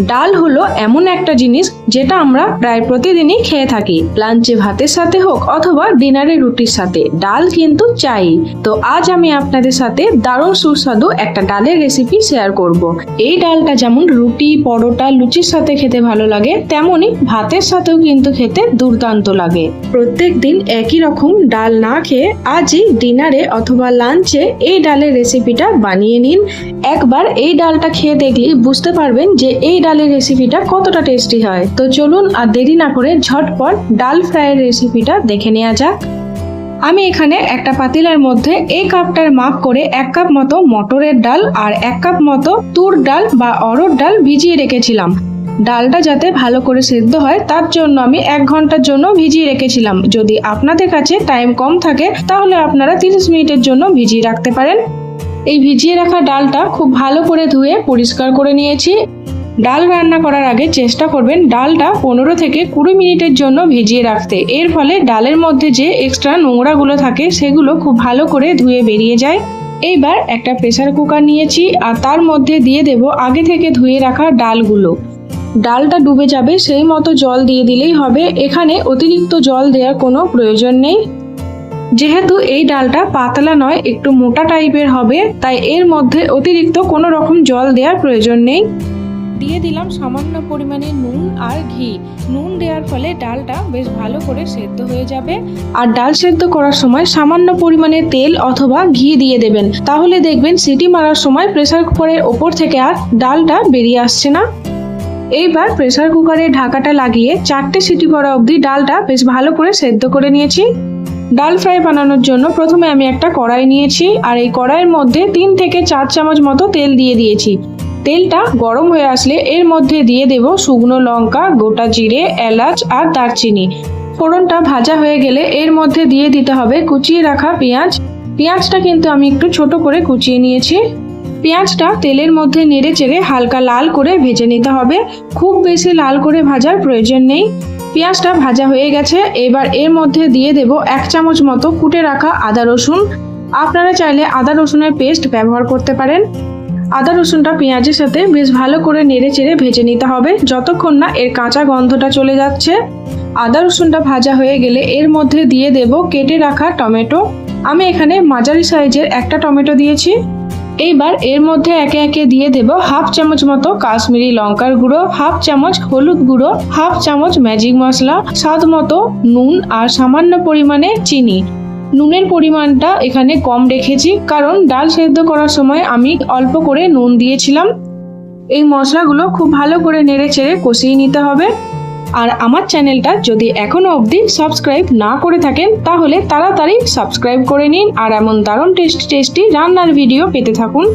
ডাল হলো এমন একটা জিনিস যেটা আমরা প্রায় প্রতিদিনই খেয়ে থাকি। লাঞ্চে ভাতের সাথে হোক অথবা ডিনারে রুটির সাথে। ডাল কিন্তু চাই। তো আজ আমি আপনাদের সাথে দারুণ সুস্বাদু একটা ডালের রেসিপি শেয়ার করব। এই ডালটা যেমন রুটি, পরোটা, লুচির সাথে খেতে ভালো লাগে তেমনই ভাতের সাথেও কিন্তু খেতে দুর্দান্ত লাগে। প্রত্যেক দিন একই রকম ডাল না খেয়ে আজই ডিনারে অথবা লাঞ্চে এই ডালের রেসিপিটা বানিয়ে নিন। একবার এই ডালটা খেয়ে দেখলেই বুঝতে পারবেন যে এই ডালের রেসিপিটা কতটা টেস্টি হয়? তো চলুন আর দেরি না করে ঝটপট ডাল ফ্রাইয়ের রেসিপিটা দেখে নেওয়া যাক। আমি এখানে একটা পাতিলার মধ্যে এই কাপটার মাপ করে এক কাপ মতো মটরের ডাল আর এক কাপ মতো তুর ডাল বা অরড় ডাল ভিজিয়ে রেখেছিলাম। ডালটা যাতে ভালো করে সেদ্ধ হয়, তার জন্য আমি এক ঘণ্টার জন্য ভিজিয়ে রেখেছিলাম। যদি আপনাদের কাছে টাইম কম থাকে, তাহলে আপনারা তিরিশ মিনিটের জন্য ভিজিয়ে রাখতে পারেন। এই ভিজিয়ে রাখা ডালটা খুব ভালো করে ধুয়ে পরিষ্কার করে নিয়েছি। ডাল রান্না করার আগে চেষ্টা করবেন ডালটা পনেরো থেকে কুড়ি মিনিটের জন্য ভিজিয়ে রাখতে। এর ফলে ডালের মধ্যে যে এক্সট্রা নোংরাগুলো থাকে সেগুলো খুব ভালো করে ধুয়ে বেরিয়ে যায়। এইবার একটা প্রেসার কুকার নিয়েছি আর তার মধ্যে দিয়ে দেব আগে থেকে ধুয়ে রাখা ডালগুলো। ডালটা ডুবে যাবে সেই মতো জল দিয়ে দিলেই হবে। এখানে অতিরিক্ত জল দেওয়ার কোনো প্রয়োজন নেই। যেহেতু এই ডালটা পাতলা নয়, একটু মোটা টাইপের হবে, তাই এর মধ্যে অতিরিক্ত কোনো রকম জল দেওয়ার প্রয়োজন নেই। দিয়ে দিলাম সামান্য পরিমাণে নুন আর ঘি। নুন দেওয়ার ফলে ডালটা বেশ ভালো করে সেদ্ধ হয়ে যাবে। আর ডাল সেদ্ধ করার সময় সামান্য পরিমাণে তেল অথবা ঘি দিয়ে দেবেন। তাহলে দেখবেন সিটি মারার সময় প্রেসার কুকারের ওপর থেকে আর ডালটা বেরিয়ে আসছে না। এইবার প্রেসার কুকারে ঢাকাটা লাগিয়ে চারটে সিটি পড়া অবধি ডালটা বেশ ভালো করে সেদ্ধ করে নিয়েছি। ডাল ফ্রাই বানানোর জন্য প্রথমে আমি একটা কড়াই নিয়েছি। আর এই কড়াইয়ের মধ্যে তিন থেকে চার চামচ মতো তেল দিয়ে দিয়েছি। তেলটা গরম হয়ে আসলে এর মধ্যে দিয়ে দেব শুকনো লঙ্কা, গোটা জিরে, এলাচ আর দারচিনি। ফোড়নটা ভাজা হয়ে গেলে এর মধ্যে দিয়ে দিতে হবে কুচিয়ে রাখা পেঁয়াজ। পেঁয়াজটা কিন্তু আমি একটু ছোট করে কুচিয়ে নিয়েছি। পেঁয়াজটা তেলের মধ্যে নেড়ে চেড়ে হালকা লাল করে ভেজে নিতে হবে। খুব বেশি লাল করে ভাজার প্রয়োজন নেই। পেঁয়াজটা ভাজা হয়ে গেছে। এবার এর মধ্যে দিয়ে দেব এক চামচ মতো কুটে রাখা আদা রসুন। আপনারা চাইলে আদা রসুনের পেস্ট ব্যবহার করতে পারেন। আদা, রসুনটা, পেঁয়াজের সাথে বেশ ভালো করে নেড়ে চেড়ে ভেজে নিতে হবে। যতক্ষণ না এর কাঁচা গন্ধটা চলে যাচ্ছে, আদা, রসুনটা ভাজা হয়ে গেলে এর মধ্যে দিয়ে দেব কেটে রাখা টমেটো। আমি এখানে মাঝারি সাইজের একটা টমেটো দিয়েছি। এইবার এর মধ্যে একে একে দিয়ে দেব হাফ চামচ মতো কাশ্মীরি লঙ্কার গুঁড়ো, হাফ চামচ হলুদ গুঁড়ো, হাফ চামচ ম্যাজিক মশলা, স্বাদ মতো নুন আর সামান্য পরিমাণে চিনি। নুনের পরিমাণটা এখানে কম রেখেছি, কারণ ডাল সেদ্ধ করার সময় আমি অল্প করে নুন দিয়েছিলাম। এই মশলাগুলো খুব ভালো করে নেড়ে চেড়ে কষিয়ে নিতে হবে। আর আমার চ্যানেলটা যদি এখনও অবধি সাবস্ক্রাইব না করে থাকেন, তাহলে তাড়াতাড়ি সাবস্ক্রাইব করে নিন আর এমন দারুণ টেস্টি টেস্টি রান্নার ভিডিও পেতে থাকুন।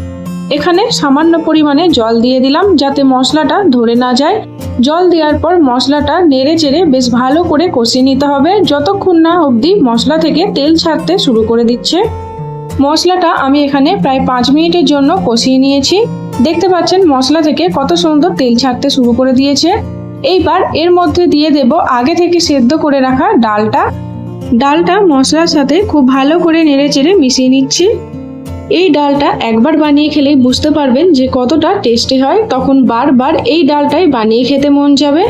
এখানে সামান্য পরিমাণে জল দিয়ে দিলাম যাতে মশলাটা ধরে না যায়। জল দেওয়ার পর মশলাটা নেড়ে চেড়ে বেশ ভালো করে কষিয়ে নিতে হবে। যতক্ষণ না অবধি মশলা থেকে তেল ছাড়তে শুরু করে দিচ্ছে। মশলাটা আমি এখানে প্রায় পাঁচ মিনিটের জন্য কষিয়ে নিয়েছি। দেখতে পাচ্ছেন মশলা থেকে কত সুন্দর তেল ছাড়তে শুরু করে দিয়েছে। এইবার এর মধ্যে দিয়ে দেব আগে থেকে সেদ্ধ করে রাখা ডালটা। ডালটা মশলার সাথে খুব ভালো করে নেড়ে চেড়ে মিশিয়ে নিচ্ছি। এই ডালটা একবার বানিয়ে খেলেই বুঝতে পারবেন যে কতটা টেস্টি হয়। তখন বারবার এই ডালটাই বানিয়ে খেতে মন যাবে।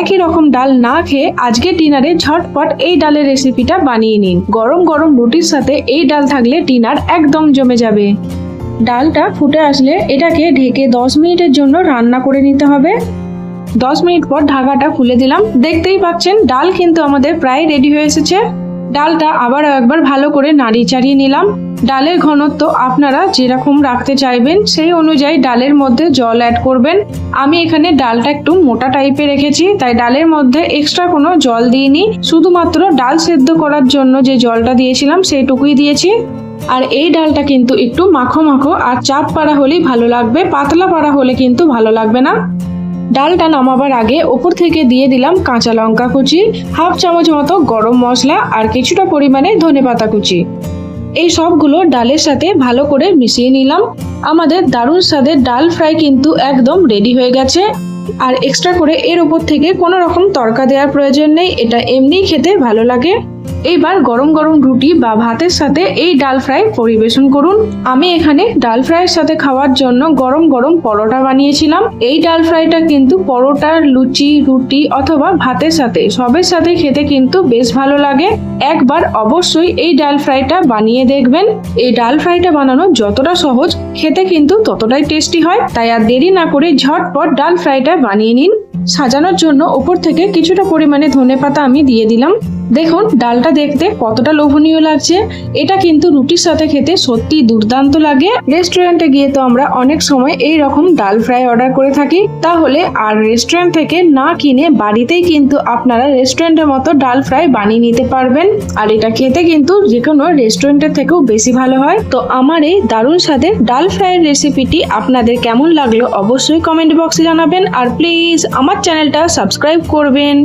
একই রকম ডাল না খেয়ে আজকে ডিনারে ঝটপট এই ডালের রেসিপিটা বানিয়ে নিন। গরম গরম রুটির সাথে এই ডাল থাকলে ডিনার একদম জমে যাবে। ডালটা ফুটে আসলে এটাকে ঢেকে দশ মিনিটের জন্য রান্না করে নিতে হবে। দশ মিনিট পর ঢাকাটা খুলে দিলাম। দেখতেই পাচ্ছেন, ডাল কিন্তু আমাদের প্রায় রেডি হয়ে এসেছে। ডালটা আবার একবার ভালো করে নাড়িয়ে চাড়িয়ে নিলাম। ডালের ঘনত্ব আপনারা যেরকম রাখতে চাইবেন, সেই অনুযায়ী ডালের মধ্যে জল অ্যাড করবেন। আমি এখানে ডালটা একটু মোটা টাইপে রেখেছি, তাই ডালের মধ্যে এক্সট্রা কোনো জল দিইনি। শুধুমাত্র ডাল সেদ্ধ করার জন্য যে জলটা দিয়েছিলাম, সেইটুকুই দিয়েছি। আর এই ডালটা কিন্তু একটু মাখো মাখো, আর চাপ পাড়া হলেই ভালো লাগবে, পাতলা পাড়া হলে কিন্তু ভালো লাগবে না। ডালটা নামাবার আগে ওপর থেকে দিয়ে দিলাম কাঁচা লঙ্কা কুচি, হাফ চামচ মতো গরম মশলা, আর কিছুটা পরিমাণে ধনেপাতা কুচি। এই সবগুলো ডালের সাথে ভালো করে মিশিয়ে নিলাম। আমাদের দারুণ স্বাদের ডাল ফ্রাই কিন্তু একদম রেডি হয়ে গেছে। আর এক্সট্রা করে এর ওপর থেকে কোনো রকম তড়কা দেওয়ার প্রয়োজন নেই, এটা এমনিই খেতে ভালো লাগে। এইবার গরম গরম রুটি বা ভাতের সাথে এই ডাল ফ্রাই পরিবেশন করুন। আমি এখানে ডাল ফ্রাইয়ের সাথে খাওয়ার জন্য গরম গরম পরোটা বানিয়েছিলাম। এই ডাল ফ্রাইটা কিন্তু পরোটা লুচি, রুটি অথবা ভাতের সাথে সবের সাথে খেতে কিন্তু বেশ ভালো লাগে। একবার অবশ্যই এই ডাল ফ্রাইটা বানিয়ে দেখবেন। এই ডাল ফ্রাইটা বানানো যতটা সহজ, খেতে কিন্তু ততটাই টেস্টি হয়। তাই আর দেরি না করে ঝটপট ডাল ফ্রাইটা বানিয়ে নিন। সাজানোর জন্য ওপর থেকে কিছুটা পরিমাণে ধনেপাতা আমি দিয়ে দিলাম। দেখুন, ডালটা দেখতে কতটা লোভনীয় লাগছে। এটা কিন্তু রুটির সাথে খেতে সত্যি দুর্দান্ত লাগে। রেস্টুরেন্টে গিয়ে তো আমরা অনেক সময় এই রকম ডাল ফ্রাই অর্ডার করে থাকি। তাহলে আর রেস্টুরেন্ট থেকে না কিনে বাড়িতেই কিন্তু আপনারা রেস্টুরেন্টের মতো ডাল ফ্রাই বানিয়ে নিতে পারবেন। আর এটা খেতে কিন্তু যে কোনো রেস্টুরেন্টের থেকেও বেশি ভালো হয়। তো আমার এই দারুণ স্বাদের ডাল ফ্রাইয়ের রেসিপিটি আপনাদের কেমন লাগল অবশ্যই কমেন্ট বক্সে জানাবেন। আর প্লিজ আমার চ্যানেলটা সাবস্ক্রাইব করবেন।